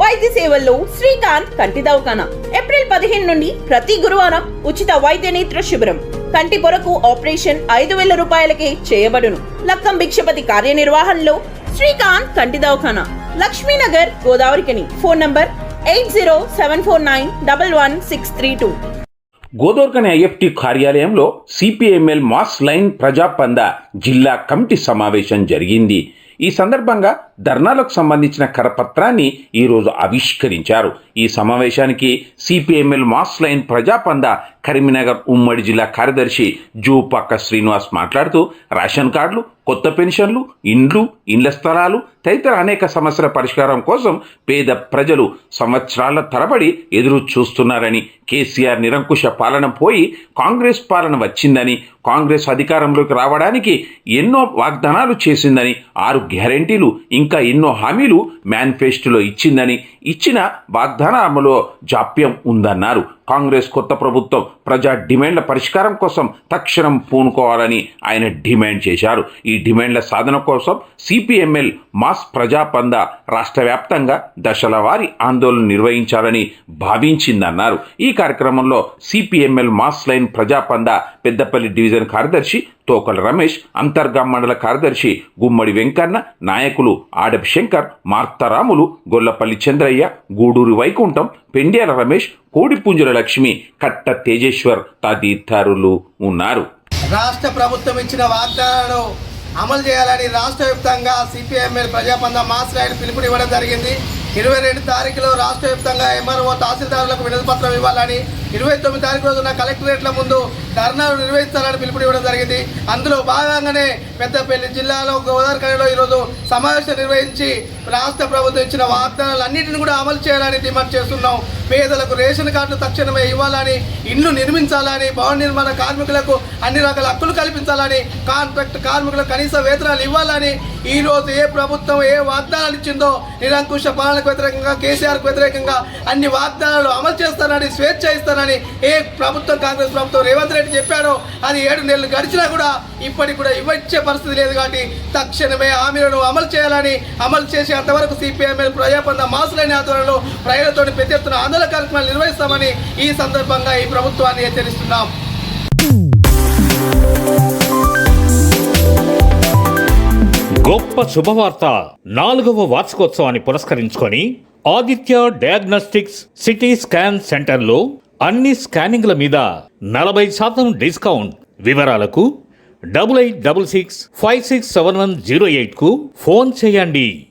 వైద్య సేవల్లో శ్రీకాంత్ కంటి దవాఖాన ఏప్రిల్ పదిహేను నుండి ప్రతి గురువారం ఉచిత వైద్య నేత్ర శిబిరం. కంటి పొరకు ఆపరేషన్ ఐదు వేల రూపాయలకే చేయబడును. లక్కం భిక్షపతి కార్యనిర్వహణలో శ్రీకాంత్ కంటి దవాఖాన Laxminagar Godavarikhani. Phone number eight zero seven four nine double one six three two. Godavarikhani IFT కార్యాలయంలో సిపిఎంఎల్ మాస్ లైన్ ప్రజాపంద జిల్లా కమిటీ సమావేశం జరిగింది. ఈ సందర్భంగా ధర్నాలకు సంబంధించిన కరపత్రాన్ని ఈరోజు ఆవిష్కరించారు. ఈ సమావేశానికి CPML Mass Line Prajapantha Karimnagar ఉమ్మడి జిల్లా కార్యదర్శి జూపక్క శ్రీనివాస్ మాట్లాడుతూ రేషన్ కార్డులు కొత్త పెన్షన్లు ఇండ్లు ఇండ్ల స్థలాలు తదితర అనేక సమస్యల పరిష్కారం కోసం పేద ప్రజలు సంవత్సరాల తరబడి ఎదురు చూస్తున్నారని కేసీఆర్ నిరంకుశ పాలన పోయి కాంగ్రెస్ పాలన వచ్చిందని కాంగ్రెస్ అధికారంలోకి రావడానికి ఎన్నో వాగ్దానాలు చేసిందని ఆరు గ్యారెంటీలు ఇంకా ఎన్నో హామీలు మేనిఫెస్టోలో ఇచ్చిందని ఇచ్చిన వాగ్దానాలలో జాప్యం ఉందన్నారు. కాంగ్రెస్ కొత్త ప్రభుత్వం ప్రజా డిమాండ్ల పరిష్కారం కోసం తక్షణం పూనుకోవాలని ఆయన డిమాండ్ చేశారు. ఈ డిమాండ్ల సాధన కోసం సిపిఎంఎల్ మాస్ ప్రజాపంద రాష్ట్ర వ్యాప్తంగా దశల వారి ఆందోళన నిర్వహించాలని భావించిందన్నారు. ఈ కార్యక్రమంలో CPML Mass Line Prajapantha Peddapalli division కార్యదర్శి తోకల రమేష్ అంతర్గా మండల కార్యదర్శి గుమ్మడి వెంకన్న నాయకులు ఆడప్ శంకర్ మార్తారాములు గొల్లపల్లి చంద్రయ్య గూడూరు వైకుంఠం పెండ్యాల రమేష్ కోడిపుంజుల లక్ష్మి కట్ట తేజేశ్వర్ తదితరులు ఉన్నారు. రాష్ట్ర ప్రభుత్వం ఇచ్చిన వాగ్దానాలను అమలు చేయాలని రాష్ట్ర వ్యాప్తంగా సిపిఎంఎల్ ప్రజాపంద మాస్ రైడ్ పిలుపునివ్వడం జరిగింది. ఇరవై రెండు తారీఖులో రాష్ట్ర వ్యాప్తంగా ఎంఆర్ఓ తహసీల్దారులకు వినతి పత్రం ఇవ్వాలని ఇరవై తొమ్మిది తారీఖు రోజున కలెక్టరేట్ల ముందు ధర్నాలు నిర్వహిస్తారని పిలుపునివ్వడం జరిగింది. అందులో భాగంగానే పెద్దపల్లి జిల్లాలో గోదావరిలో ఈరోజు సమావేశం నిర్వహించి రాష్ట్ర ప్రభుత్వం ఇచ్చిన వాగ్దానాలన్నింటిని కూడా అమలు చేయాలని డిమాండ్ చేస్తున్నాం. పేదలకు రేషన్ కార్డులు తక్షణమే ఇవ్వాలని ఇండ్లు నిర్మించాలని భవన నిర్మాణ కార్మికులకు అన్ని రకాల హక్కులు కల్పించాలని కాంట్రాక్ట్ కార్మికులకు కనీస వేతనాలు ఇవ్వాలని ఈరోజు ఏ ప్రభుత్వం ఏ వాగ్దానాలు ఇచ్చిందో నిరంకుశ వాగ్దానాలకు వ్యతిరేకంగా కేసీఆర్కు వ్యతిరేకంగా అన్ని వాగ్దానాలు అమలు చేస్తానని స్వేచ్ఛ ఇస్తానని ఏ ప్రభుత్వం కాంగ్రెస్ ప్రభుత్వం రేవంత్ రెడ్డి చెప్పాడో అది ఏడు నెలలు గడిచినా కూడా ఇప్పటికి కూడా ఇవ్వచ్చే పరిస్థితి లేదు కాబట్టి తక్షణమే హామీలను అమలు చేయాలని అమలు చేసేంత వరకు సిపిఎంఎల్ ప్రజాపంద మాసులైన ఆధ్వర్యంలో ప్రజలతో పెద్ద ఎత్తున ఆందోళన కార్యక్రమాలు నిర్వహిస్తామని ఈ సందర్భంగా ఈ ప్రభుత్వాన్ని హెచ్చరిస్తున్నాం. గొప్ప శుభవార్త. నాలుగవ వార్షికోత్సవాన్ని పురస్కరించుకొని ఆదిత్య డయాగ్నోస్టిక్స్ సిటీ స్కాన్ సెంటర్లో అన్ని స్కానింగ్ల మీద నలభై శాతం డిస్కౌంట్. వివరాలకు double eight double six five six seven one zero ఎయిట్కు phone చేయండి.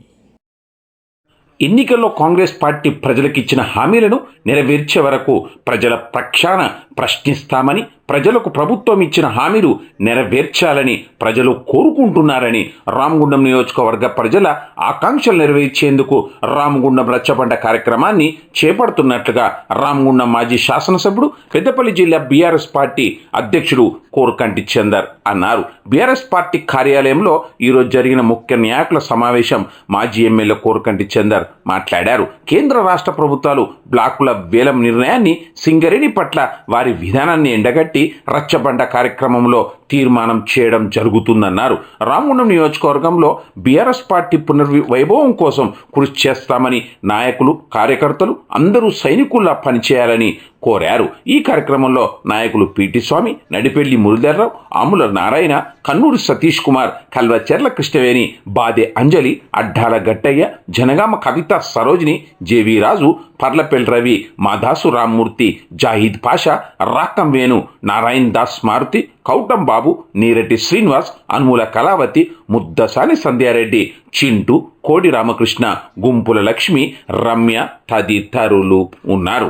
ఎన్నికల్లో కాంగ్రెస్ పార్టీ ప్రజలకు ఇచ్చిన హామీలను నెరవేర్చే వరకు ప్రజల పక్షాన ప్రశ్నిస్తామని ప్రజలకు ప్రభుత్వం ఇచ్చిన హామీలు నెరవేర్చాలని ప్రజలు కోరుకుంటున్నారని రామగుండం నియోజకవర్గ ప్రజల ఆకాంక్షలు నెరవేర్చేందుకు రామగుండం రచ్చబండ కార్యక్రమాన్ని చేపడుతున్నట్లుగా రామగుండం మాజీ శాసనసభ్యుడు పెద్దపల్లి జిల్లా బీఆర్ఎస్ పార్టీ అధ్యక్షుడు కోరకంటి చందర్ అన్నారు. బీఆర్ఎస్ పార్టీ కార్యాలయంలో ఈరోజు జరిగిన ముఖ్య నాయకుల సమావేశం మాజీ ఎమ్మెల్యే కోరకంటి చందర్ మాట్లాడారు. కేంద్ర రాష్ట్ర ప్రభుత్వాలు బ్లాకుల వేలం నిర్ణయాన్ని సింగరేణి పట్ల వారి విధానాన్ని ఎండగట్టి రచ్చబండ కార్యక్రమంలో తీర్మానం చేయడం జరుగుతుందన్నారు. రామగుండం నియోజకవర్గంలో బీఆర్ఎస్ పార్టీ పునర్వి వైభవం కోసం కృషి చేస్తామని నాయకులు కార్యకర్తలు అందరూ సైనికుల్లా పనిచేయాలని కోరారు. ఈ కార్యక్రమంలో నాయకులు పిటి స్వామి నడిపెల్లి మురళీధరరావు ఆముల నారాయణ కన్నూరు సతీష్ కుమార్ కల్వచెర్ల కృష్ణవేణి బాదే అంజలి అడ్డాల గట్టయ్య జనగామ కవిత సరోజిని జేవి రాజు పర్లపెల్ రవి మాధాసు రామ్మూర్తి జాహీద్ పాషా రాక్కం వేణు నారాయణ్ దాస్ మారుతి కౌటం బాబు నీరెడ్డి శ్రీనివాస్ అనుమూల కళావతి ముద్దసాని సంధ్యారెడ్డి చింటూ కోడి రామకృష్ణ గుంపుల లక్ష్మి రమ్య తదితరులు ఉన్నారు.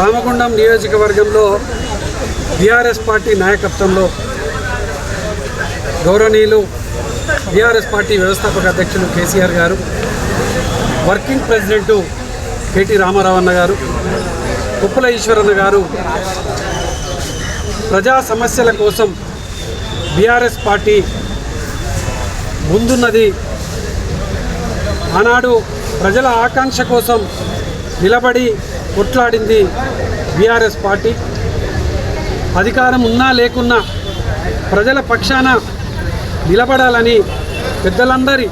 రామగుండం నియోజకవర్గంలో బీఆర్ఎస్ పార్టీ నాయకత్వంలో గౌరవనీయులు బీఆర్ఎస్ పార్టీ వ్యవస్థాపక అధ్యక్షులు కేసీఆర్ గారు వర్కింగ్ ప్రెసిడెంటు కేటీ రామారావన్న గారు ఉప్పుల ఈశ్వరన్న గారు ప్రజా సమస్యల కోసం బీఆర్ఎస్ పార్టీ ముందున్నది. ఆనాడు ప్రజల ఆకాంక్ష కోసం నిలబడి కొట్లాడింది బీఆర్ఎస్ పార్టీ. అధికారం ఉన్నా లేకున్నా ప్రజల పక్షాన నిలబడాలని పెద్దలందరి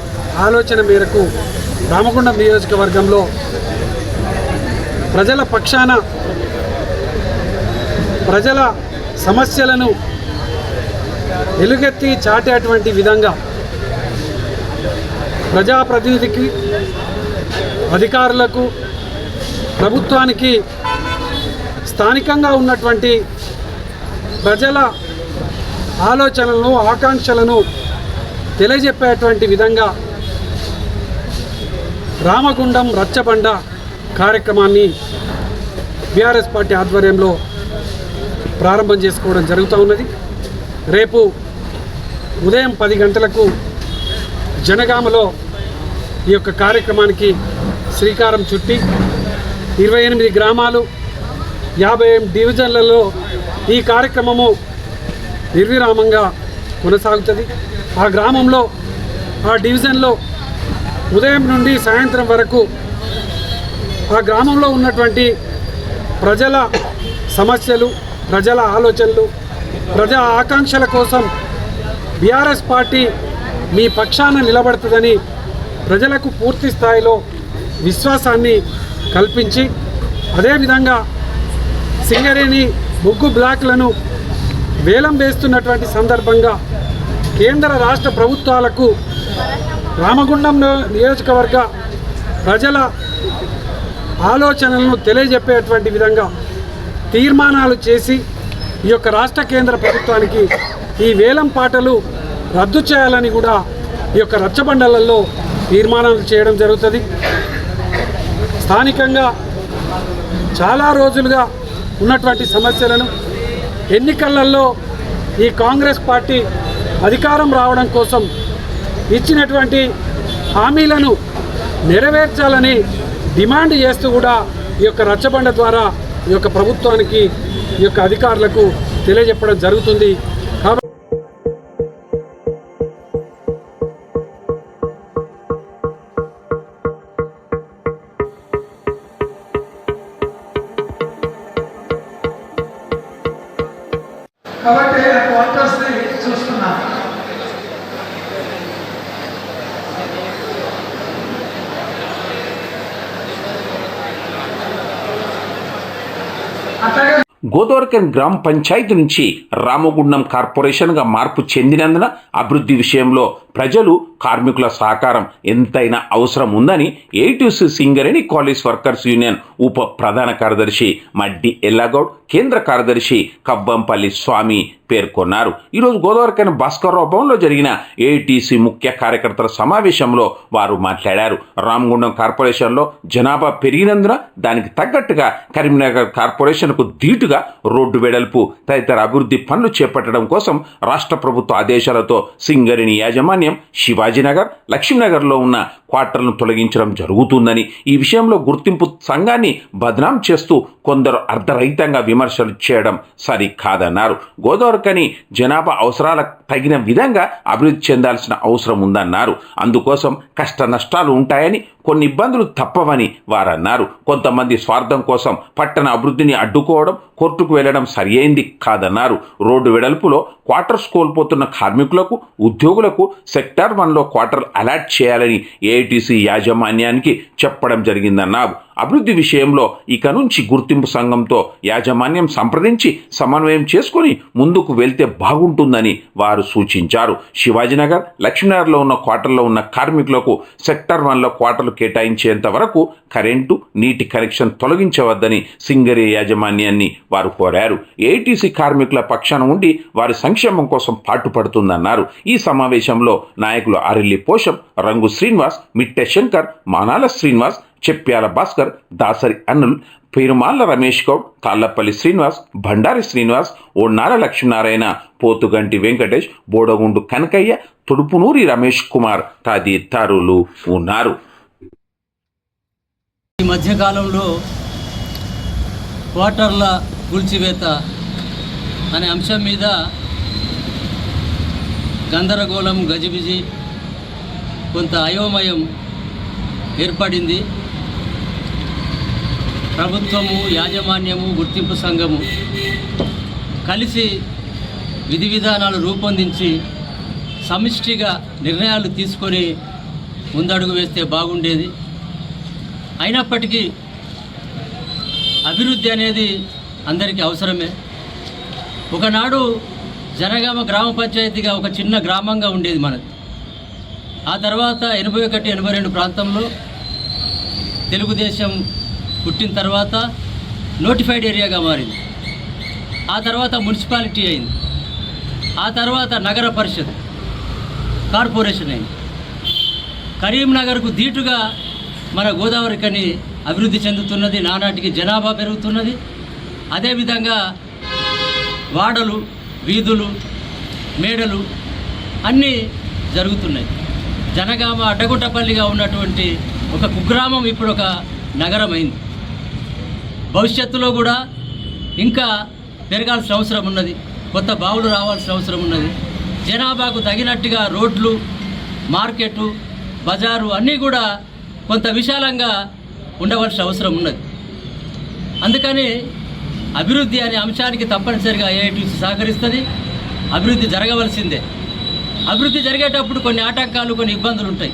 ఆలోచన మేరకు రామగుండం నియోజకవర్గంలో ప్రజల పక్షాన ప్రజల సమస్యలను ఎలుగెత్తి చాటేటువంటి విధంగా ప్రజాప్రతినిధికి అధికారులకు ప్రభుత్వానికి స్థానికంగా ఉన్నటువంటి ప్రజల ఆలోచనలను ఆకాంక్షలను తెలియజెప్పేటువంటి విధంగా రామగుండం రచ్చబండ కార్యక్రమాన్ని బీఆర్ఎస్ పార్టీ ఆధ్వర్యంలో ప్రారంభం చేసుకోవడం జరుగుతూ ఉన్నది. రేపు ఉదయం పది గంటలకు జనగామలో ఈ యొక్క కార్యక్రమానికి శ్రీకారం చుట్టి ఇరవై ఎనిమిది గ్రామాలు యాభై ఎనిమిది డివిజన్లలో ఈ కార్యక్రమము నిర్విరామంగా కొనసాగుతుంది. ఆ గ్రామంలో ఆ డివిజన్లో ఉదయం నుండి సాయంత్రం వరకు ఆ గ్రామంలో ఉన్నటువంటి ప్రజల సమస్యలు ప్రజల ఆలోచనలు ప్రజా ఆకాంక్షల కోసం బీఆర్ఎస్ పార్టీ మీ పక్షాన నిలబడుతుందని ప్రజలకు పూర్తి స్థాయిలో విశ్వాసాన్ని కల్పించి అదేవిధంగా సింగరేణి ముగ్గు బ్లాక్లను వేలం వేస్తున్నటువంటి సందర్భంగా కేంద్ర రాష్ట్ర ప్రభుత్వాలకు రామగుండం నియోజకవర్గ ప్రజల ఆలోచనలను తెలియజెప్పేటువంటి విధంగా తీర్మానాలు చేసి ఈ యొక్క రాష్ట్ర కేంద్ర ప్రభుత్వానికి ఈ వేలం పాటలు రద్దు చేయాలని కూడా ఈ యొక్క రచ్చబండలలో తీర్మానాలు చేయడం జరుగుతుంది. స్థానికంగా చాలా రోజులుగా ఉన్నటువంటి సమస్యలను ఎన్నికలలో ఈ కాంగ్రెస్ పార్టీ అధికారం రావడం కోసం ఇచ్చినటువంటి హామీలను నెరవేర్చాలని డిమాండ్ చేస్తూ కూడా ఈ యొక్క రచ్చబండ ద్వారా ఈ యొక్క ప్రభుత్వానికి ఈ యొక్క అధికారులకు తెలియజెప్పడం జరుగుతుంది. గోదావరికన్ గ్రామ పంచాయతీ నుంచి రామగుండం కార్పొరేషన్గా మార్పు చెందినందున అభివృద్ధి విషయంలో ప్రజలు కార్మికుల సహకారం ఎంతైనా అవసరం ఉందని ATC Singareni college workers union ఉప ప్రధాన కార్యదర్శి మడ్డి ఎల్లాగౌడ్ కేంద్ర కార్యదర్శి కబ్బంపల్లి స్వామి పేర్కొన్నారు. ఈరోజు గోదావరికైన భాస్కర్రావు భవన్లో జరిగిన ఏటీసీ ముఖ్య కార్యకర్తల సమావేశంలో వారు మాట్లాడారు. రామగుండం కార్పొరేషన్లో జనాభా పెరిగినందున దానికి తగ్గట్టుగా కరీంనగర్ కార్పొరేషన్కు ధీటుగా రోడ్డు వెడల్పు తదితర అభివృద్ధి పనులు చేపట్టడం కోసం రాష్ట్ర ప్రభుత్వ ఆదేశాలతో సింగరేణి యాజమాన్యం శివాజీనగర్ లక్ష్మీనగర్లో ఉన్న క్వార్టర్లను తొలగించడం జరుగుతుందని ఈ విషయంలో గుర్తింపు సంఘాన్ని బదనాం చేస్తూ కొందరు అర్ధరహితంగా విమర్శలు చేయడం సరికాదన్నారు. గోదావరికని జనాభా అవసరాలకు తగిన విధంగా అభివృద్ధి చెందాల్సిన అవసరం ఉందన్నారు. అందుకోసం కష్ట నష్టాలు ఉంటాయని కొన్ని ఇబ్బందులు తప్పవని వారన్నారు. కొంతమంది స్వార్థం కోసం పట్టణ అభివృద్ధిని అడ్డుకోవడం కోర్టుకు వెళ్ళడం సరియైంది కాదన్నారు. రోడ్డు వెడల్పులో క్వార్టర్స్ కోల్పోతున్న కార్మికులకు ఉద్యోగులకు సెక్టార్ వన్లో క్వార్టర్ అలాట్ చేయాలని ఏఐటీసీ యాజమాన్యానికి చెప్పడం జరిగిందన్నారు. అభివృద్ధి విషయంలో ఇక నుంచి గుర్తింపు సంఘంతో యాజమాన్యం సంప్రదించి సమన్వయం చేసుకుని ముందుకు వెళ్తే బాగుంటుందని వారు సూచించారు. శివాజీనగర్ లక్ష్మీనగర్లో ఉన్న క్వార్టర్లో ఉన్న కార్మికులకు సెక్టర్ వన్లో క్వార్టర్లు కేటాయించేంత వరకు కరెంటు నీటి కనెక్షన్ తొలగించవద్దని సింగరే యాజమాన్యాన్ని వారు కోరారు. ఏటీసీ కార్మికుల పక్షాన ఉండి వారి సంక్షేమం కోసం పాటుపడుతుందన్నారు. ఈ సమావేశంలో నాయకులు అరిల్లి పోషం రంగు శ్రీనివాస్ మిట్టె శంకర్ మానాల శ్రీనివాస్ చెప్పాల భాస్కర్ దాసరి అన్నుల్ పెరుమాళ్ళ రమేష్ గౌడ్ తాళ్ళపల్లి శ్రీనివాస్ భండారి శ్రీనివాస్ ఓన్నార లక్ష్మీనారాయణ పోతుగంటి వెంకటేష్ బోడగుండు కనకయ్య తుడుపునూరి రమేష్ కుమార్ తదితరులు ఉన్నారు. ఈ మధ్యకాలంలో క్వార్టర్ల కూల్చివేత అనే అంశం మీద గందరగోళం గజిబిజి కొంత అయోమయం ఏర్పడింది. ప్రభుత్వము యాజమాన్యము గుర్తింపు సంఘము కలిసి విధి విధానాలు రూపొందించి సమిష్టిగా నిర్ణయాలు తీసుకొని ముందడుగు వేస్తే బాగుండేది. అయినప్పటికీ అభివృద్ధి అనేది అందరికీ అవసరమే. ఒకనాడు జనగామ గ్రామ పంచాయతీగా ఒక చిన్న గ్రామంగా ఉండేది మనది. ఆ తర్వాత ఎనభై ఒకటి ఎనభై రెండు ప్రాంతంలో తెలుగుదేశం పుట్టిన తర్వాత నోటిఫైడ్ ఏరియాగా మారింది. ఆ తర్వాత మున్సిపాలిటీ అయింది. ఆ తర్వాత నగర పరిషత్ కార్పొరేషన్ అయింది. కరీంనగర్కు ధీటుగా మన గోదావరి కని అభివృద్ధి చెందుతున్నది నానాటికి జనాభా పెరుగుతున్నది. అదేవిధంగా వాడలు వీధులు మేడలు అన్నీ జరుగుతున్నాయి. జనగామ అడ్డగుట్టపల్లిగా ఉన్నటువంటి ఒక కుగ్రామం ఇప్పుడు ఒక నగరమైంది. భవిష్యత్తులో కూడా ఇంకా పెరగాల్సిన అవసరం ఉన్నది. కొత్త బావులు రావాల్సిన అవసరం ఉన్నది. జనాభాకు తగినట్టుగా రోడ్లు మార్కెట్ బజారు అన్నీ కూడా కొంత విశాలంగా ఉండవలసిన అవసరం ఉన్నది. అందుకని అభివృద్ధి అనే అంశానికి తప్పనిసరిగా ఏఐటీసీ సహకరిస్తుంది. అభివృద్ధి జరగవలసిందే. అభివృద్ధి జరిగేటప్పుడు కొన్ని ఆటంకాలు కొన్ని ఇబ్బందులు ఉంటాయి.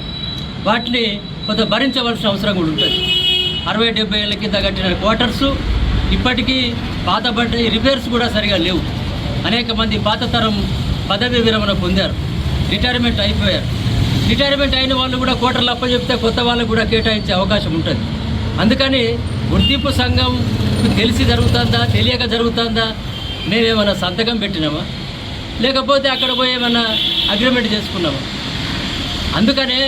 వాటిని కొంత భరించవలసిన అవసరం కూడా ఉంటుంది. అరవై డెబ్బై ఏళ్ళ కింద కట్టిన క్వార్టర్స్ ఇప్పటికీ పాతబడ్డ రిపేర్స్ కూడా సరిగా లేవు. అనేక మంది పాత తరం పదవి విరమణ పొందారు. రిటైర్మెంట్ అయిపోయారు. రిటైర్మెంట్ అయిన వాళ్ళు కూడా కోటర్లు అప్పచెప్తే కొత్త వాళ్ళకు కూడా కేటాయించే అవకాశం ఉంటుంది. అందుకని గుర్తింపు సంఘం తెలిసి జరుగుతుందా తెలియక జరుగుతుందా మేమేమైనా సంతకం పెట్టినామా? లేకపోతే అక్కడ పోయి ఏమైనా అగ్రిమెంట్ చేసుకున్నామా? అందుకనే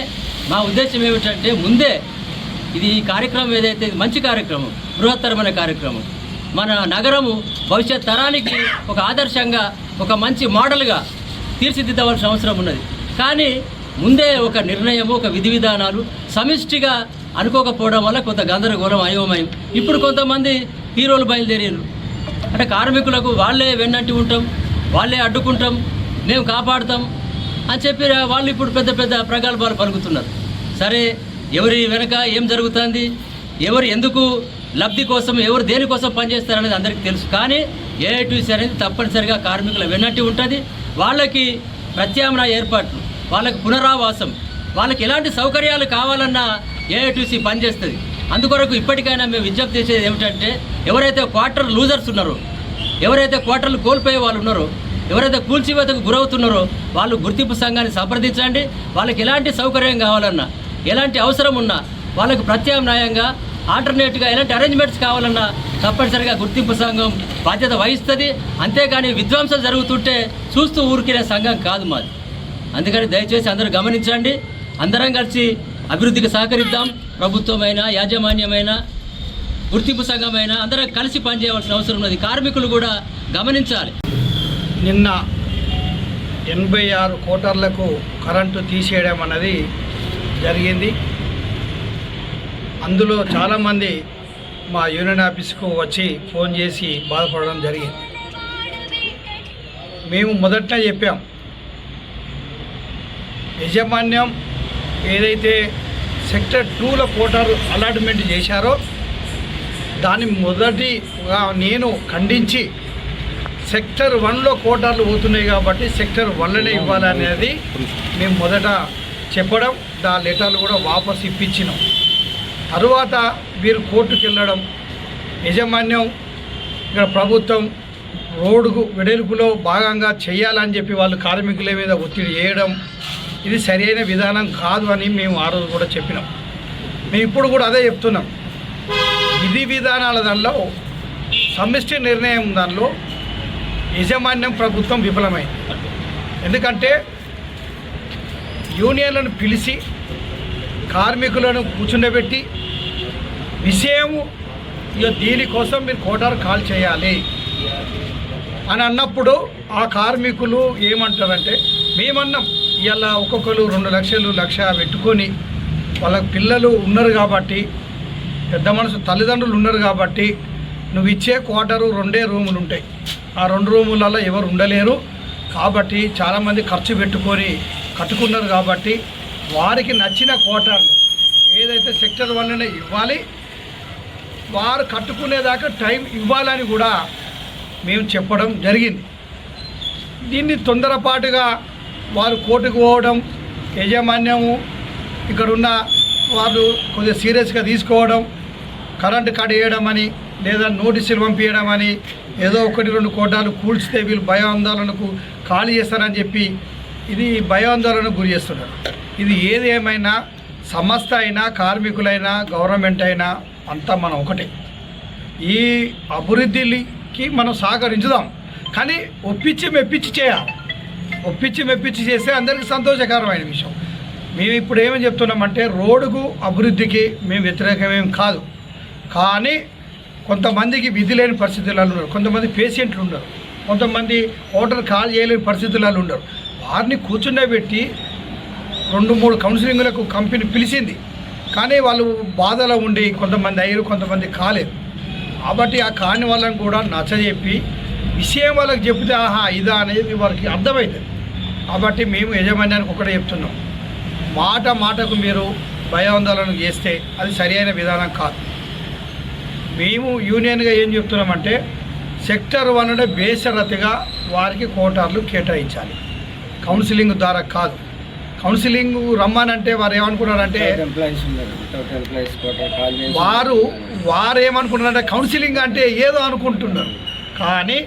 మా ఉద్దేశం ఏమిటంటే ముందే ఇది ఈ కార్యక్రమం ఏదైతే మంచి కార్యక్రమం బృహత్తరమైన కార్యక్రమం. మన నగరము భవిష్యత్ తరానికి ఒక ఆదర్శంగా ఒక మంచి మోడల్గా తీర్చిదిద్దవలసిన అవసరం ఉన్నది. కానీ ముందే ఒక నిర్ణయము ఒక విధి విధానాలు సమిష్టిగా అనుకోకపోవడం వల్ల కొంత గందరగోళం అయోమయం. ఇప్పుడు కొంతమంది హీరోలు బయలుదేరారు అంటే కార్మికులకు వాళ్ళే వెన్నంటి ఉంటాం వాళ్ళే అడ్డుకుంటాం మేము కాపాడుతాం అని చెప్పి వాళ్ళు ఇప్పుడు పెద్ద పెద్ద ప్రగల్భాలు పలుకుతున్నారు. సరే ఎవరి వెనక ఏం జరుగుతుంది? ఎవరు ఎందుకు లబ్ధి కోసం ఎవరు దేనికోసం పనిచేస్తారనేది అందరికీ తెలుసు. కానీ ఏఐటీసీ అనేది తప్పనిసరిగా కార్మికుల వెన్నట్టి ఉంటుంది. వాళ్ళకి ప్రత్యామ్నాయ ఏర్పాట్లు వాళ్ళకి పునరావాసం వాళ్ళకి ఎలాంటి సౌకర్యాలు కావాలన్నా ఏఐటీసీ పనిచేస్తుంది. అందుకొరకు ఇప్పటికైనా మేము విజ్ఞప్తి చేసేది ఏమిటంటే ఎవరైతే క్వార్టర్ లూజర్స్ ఉన్నారో ఎవరైతే క్వార్టర్లు కోల్పోయే వాళ్ళు ఉన్నారో ఎవరైతే కూల్చివేతకు గురవుతున్నారో వాళ్ళు గుర్తింపు సంఘాన్ని సంప్రదించండి. వాళ్ళకి ఎలాంటి సౌకర్యం కావాలన్నా ఎలాంటి అవసరం ఉన్నా వాళ్ళకు ప్రత్యామ్నాయంగా ఆల్టర్నేట్గా ఎలాంటి అరేంజ్మెంట్స్ కావాలన్నా తప్పనిసరిగా గుర్తింపు సంఘం బాధ్యత వహిస్తుంది. అంతేగాని విధ్వంసం జరుగుతుంటే చూస్తూ ఊరికినే సంఘం కాదు మాది. అందుకని దయచేసి అందరూ గమనించండి. అందరం కలిసి అభివృద్ధికి సహకరిద్దాం. ప్రభుత్వమైనా యాజమాన్యమైనా గుర్తింపు సంఘమైనా అందరం కలిసి పనిచేయవలసిన అవసరం ఉన్నది. కార్మికులు కూడా గమనించాలి. నిన్న ఎనభై ఆరు కోటర్లకు కరెంటు తీసేయడం అన్నది జరిగింది. అందులో చాలామంది మా యూనియన్ ఆఫీస్కు వచ్చి ఫోన్ చేసి బాధపడడం జరిగింది. మేము మొదట చెప్పాం యజమాన్యం ఏదైతే సెక్టర్ టూలో కోటారు అలాట్మెంట్ చేశారో దాని మొదటిగా నేను ఖండించి సెక్టర్ వన్లో కోటార్లు పోతున్నాయి కాబట్టి సెక్టర్ వన్లోనే ఇవ్వాలనేది మేము మొదట చెప్పడం దా లెటర్లు కూడా వాపస్ ఇప్పించినాం. తరువాత వీరు కోర్టుకు వెళ్ళడం యజమాన్యం ఇక్కడ ప్రభుత్వం రోడ్డుకు వెడల్పులో భాగంగా చేయాలని చెప్పి వాళ్ళు కార్మికుల మీద ఒత్తిడి చేయడం ఇది సరైన విధానం కాదు అని మేము ఆ రోజు కూడా చెప్పినాం. మేము ఇప్పుడు కూడా అదే చెప్తున్నాం. విధి విధానాల దానిలో సమిష్టి నిర్ణయం దానిలో యజమాన్యం ప్రభుత్వం విఫలమైంది. ఎందుకంటే యూనియన్లను పిలిచి కార్మికులను కూర్చుండబెట్టి విషయం ఇక దీనికోసం మీరు కోటారు కాల్ చేయాలి అని అన్నప్పుడు ఆ కార్మికులు ఏమంటారంటే మేమన్నాం ఇలా ఒక్కొక్కరు రెండు లక్షలు లక్ష పెట్టుకొని వాళ్ళ పిల్లలు ఉన్నారు కాబట్టి పెద్ద మనసు తల్లిదండ్రులు ఉన్నారు కాబట్టి నువ్వు ఇచ్చే క్వార్టరు రెండే రూములు ఉంటాయి. ఆ రెండు రూములలో ఎవరు ఉండలేరు. కాబట్టి చాలామంది ఖర్చు పెట్టుకొని కట్టుకున్నారు కాబట్టి వారికి నచ్చిన క్వార్టర్లు ఏదైతే సెక్టర్ వల్లనే ఇవ్వాలి వారు కట్టుకునేదాకా టైం ఇవ్వాలని కూడా మేము చెప్పడం జరిగింది. దీన్ని తొందరపాటుగా వారు కోర్టుకు పోవడం యజమాన్యము ఇక్కడున్న వాళ్ళు కొద్దిగా సీరియస్గా తీసుకోవడం కరెంటు కట్ వేయడం అని లేదా నోటీసులు పంపించడం అని ఏదో ఒకటి రెండు కోటాలు కూల్చితే వీళ్ళు భయాందోళనకు ఖాళీ చేస్తారని చెప్పి ఇది భయాందోళనకు గురి చేస్తున్నారు. ఇది ఏది ఏమైనా సంస్థ అయినా కార్మికులైనా గవర్నమెంట్ అయినా అంతా మనం ఒకటే. ఈ అభివృద్ధికి మనం సహకరించుదాం. కానీ ఒప్పించి మెప్పించి చేయాలి. ఒప్పించి మెప్పించి చేస్తే అందరికీ సంతోషకరమైన విషయం. మేము ఇప్పుడు ఏమని చెప్తున్నామంటే రోడ్డుకు అభివృద్ధికి మేము వ్యతిరేకమేం కాదు. కానీ కొంతమందికి విధి లేని పరిస్థితులలో ఉన్నారు. కొంతమంది పేషెంట్లు ఉన్నారు. కొంతమంది ఓటర్ కాల్ చేయలేని పరిస్థితులలో ఉన్నారు. వారిని కూర్చుండబెట్టి రెండు మూడు కౌన్సిలింగ్లకు కంపెనీ పిలిచింది. కానీ వాళ్ళు బాధలో ఉండి కొంతమంది అయ్యారు కొంతమంది కాలేదు. కాబట్టి ఆ కాని వాళ్ళని కూడా నచ్చజెప్పి విషయం వాళ్ళకి చెప్తే ఆహా ఇదా అనేది వారికి అర్థమవుతుంది కాబట్టి మేము యజమాన్యానికి ఒకటే చెప్తున్నాం. మాట మాటకు మీరు భయాందోళన చేస్తే అది సరైన విధానం కాదు. మేము యూనియన్గా ఏం చెప్తున్నామంటే సెక్టర్ వన్ అంటే బేసరతిగా వారికి కోటార్లు కేటాయించాలి. కౌన్సిలింగ్ ద్వారా కాదు. కౌన్సిలింగ్ రమ్మనంటే వారు ఏమనుకున్నారంటే వారు వారు ఏమనుకుంటున్నారంటే కౌన్సిలింగ్ అంటే ఏదో అనుకుంటున్నారు. కానీ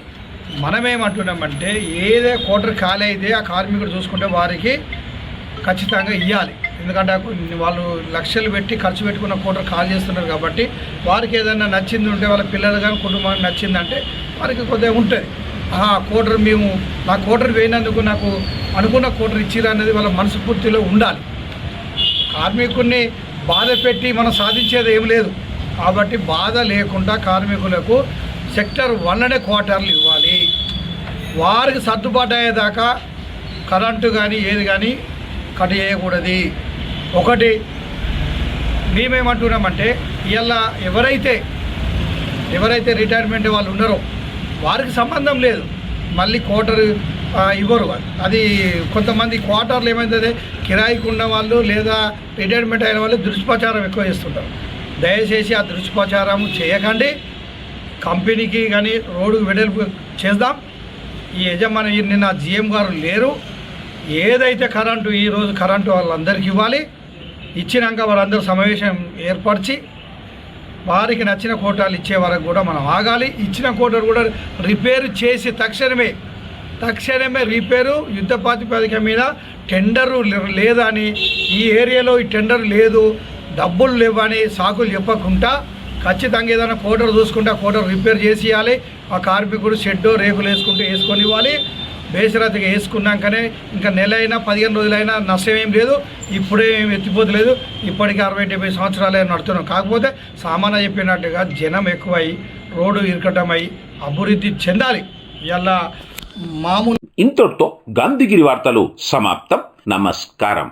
మనమేమంటున్నామంటే ఏదే కోటర్ ఖాళీ అయితే ఆ కార్మికుడు చూసుకుంటే వారికి ఖచ్చితంగా ఇవ్వాలి ఎందుకంటే వాళ్ళు లక్షలు పెట్టి ఖర్చు పెట్టుకున్న కోటర్ కాల్ చేస్తున్నారు కాబట్టి వారికి ఏదైనా నచ్చింది ఉంటే వాళ్ళ పిల్లలు కానీ కుటుంబానికి నచ్చిందంటే వారికి కొద్దిగా ఉంటుంది. ఆ కోటర్ మేము నా కోటర్ వేయినందుకు నాకు అనుకున్న కోటర్ ఇచ్చిరా అనేది వాళ్ళ మనస్ఫూర్తిలో ఉండాలి. కార్మికుడిని బాధ పెట్టి మనం సాధించేది ఏం లేదు. కాబట్టి బాధ లేకుండా కార్మికులకు సెక్టర్ వన్నే క్వార్టర్లు ఇవ్వాలి. వారికి సర్దుబాటు అయ్యేదాకా కరెంటు కానీ ఏది కానీ కట్ చేయకూడదు. ఒకటి మేమేమంటున్నామంటే ఇలా ఎవరైతే ఎవరైతే రిటైర్మెంట్ వాళ్ళు ఉన్నారో వారికి సంబంధం లేదు. మళ్ళీ క్వార్టర్ ఇవ్వరు. అది కొంతమంది క్వార్టర్లు ఏమైతుంది? కిరాయికి ఉన్న వాళ్ళు లేదా రిటైర్మెంట్ అయిన వాళ్ళు దుష్ప్రచారం ఎక్కువ చేస్తుంటారు. దయచేసి ఆ దుష్ప్రచారం చేయకండి. కంపెనీకి కానీ రోడ్డు వెడల్పు చేద్దాం. ఈ యజమాని నిన్న జిఎం గారు లేరు. ఏదైతే కరెంటు ఈరోజు కరెంటు వాళ్ళందరికీ ఇవ్వాలి. ఇచ్చినాక వాళ్ళందరూ సమావేశం ఏర్పరిచి వారికి నచ్చిన కోటాలు ఇచ్చే వరకు కూడా మనం ఆగాలి. ఇచ్చిన కోటలు కూడా రిపేర్ చేసి తక్షణమే తక్షణమే రిపేరు యుద్ధ ప్రాతిపదిక మీద టెండరు లేదని ఈ ఏరియాలో ఈ టెండర్ లేదు డబ్బులు లేవని సాకులు చెప్పకుండా ఖచ్చితంగా ఏదైనా కోటర్ చూసుకుంటే ఆ కోటర్ రిపేర్ చేసి ఇవ్వాలి. ఆ కార్మికుడు షెడ్డో రేకులు వేసుకుంటూ వేసుకొని ఇవ్వాలి. బేసరతిగా వేసుకున్నాకనే ఇంకా నెల అయినా పదిహేను రోజులైనా నష్టం ఏం లేదు. ఇప్పుడే ఏం ఎత్తిపోతలేదు ఇప్పటికీ అరవై డెబ్బై సంవత్సరాలే నడుతున్నాం కాకపోతే సామాన్య చెప్పినట్టుగా జనం ఎక్కువై రోడ్డు ఇరకటమై అభివృద్ధి చెందాలి. ఇలా మామూలు ఇంతటితో గాంధీగిరి వార్తలు సమాప్తం. నమస్కారం.